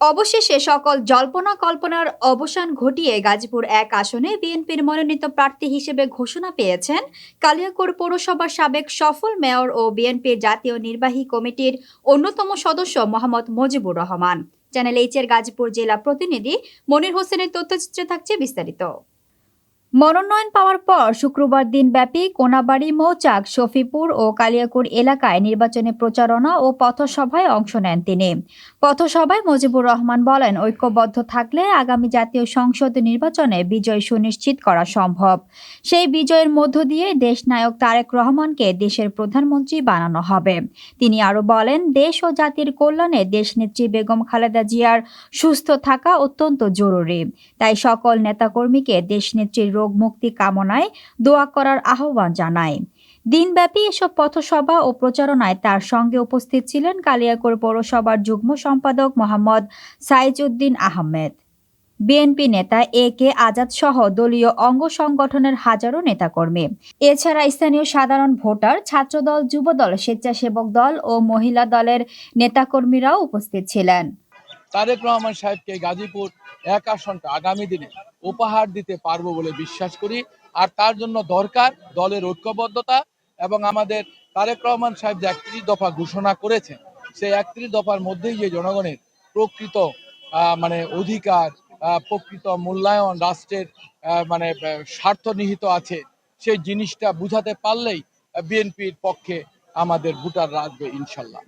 অবশেষে সকল জল্পনা কল্পনার অবসান ঘটিয়ে গাজীপুর এক আসনে বিএনপির মনোনীত প্রার্থী হিসেবে ঘোষণা পেয়েছেন কালিয়াকোর পৌরসভার সাবেক সফল মেয়র ও বিএনপির জাতীয় নির্বাহী কমিটির অন্যতম সদস্য মোহাম্মদ মজিবুর রহমান। চ্যানেল এইচের গাজীপুর জেলা প্রতিনিধি মনির হোসেনের তথ্যচিত্রে থাকছে বিস্তারিত। মনোনয়ন পাওয়ার পর শুক্রবার দিনব্যাপী কোনাবাড়ি, মৌচাক, শফিপুর ও কালিয়াকুর এলাকায় নির্বাচনী প্রচারণা ও পথসভায় অংশ নেন তিনি। পথসভায় মুজিবুর রহমান বলেন, ঐক্যবদ্ধ থাকলে আগামী জাতীয় সংসদ নির্বাচনে বিজয় সুনিশ্চিত করা সম্ভব। সেই বিজয়ের মধ্য দিয়ে দেশ নায়ক তারেক রহমানকে দেশের প্রধানমন্ত্রী বানানো হবে। তিনি আরও বলেন, দেশ ও জাতির কল্যাণে দেশনেত্রী বেগম খালেদা জিয়ার সুস্থ থাকা অত্যন্ত জরুরি। তাই সকল নেতাকর্মীকে দেশনেত্রীর রোগ মুক্তি কামনায় দোয়া করার আহ্বান জানায়। দিনব্যাপী এসব পথসভা ও প্রচারণায় তার সঙ্গে উপস্থিত ছিলেন কালিয়াকৈর পৌরসভার যুগ্ম সম্পাদক মোহাম্মদ সাইজউদ্দিন আহমেদ। বিএনপি নেতা এ কে আজাদ সহ দলীয় অঙ্গ সংগঠনের হাজারো নেতাকর্মী। এছাড়া স্থানীয় সাধারণ ভোটার, ছাত্রদল, যুবদল, স্বেচ্ছাসেবক দল ও মহিলা দলের নেতাকর্মীরাও উপস্থিত ছিলেন। তারেক রহমান সাহেবকে গাজীপুর এক আসনটা আগামী দিনে উপহার দিতে পারব বলে বিশ্বাস করি। আর তার জন্য দরকার দলের ঐক্যবদ্ধতা এবং আমাদের তারেক রহমান সাহেব যে একত্রিশ দফা ঘোষণা করেছেন, সেই একত্রিশ দফার মধ্যেই যে জনগণের প্রকৃত মানে অধিকার প্রকৃত মূল্যায়ন, রাষ্ট্রের মানে স্বার্থ নিহিত আছে, সেই জিনিসটা বুঝাতে পারলেই বিএনপির পক্ষে আমাদের ভোটার রাখবে ইনশাল্লাহ।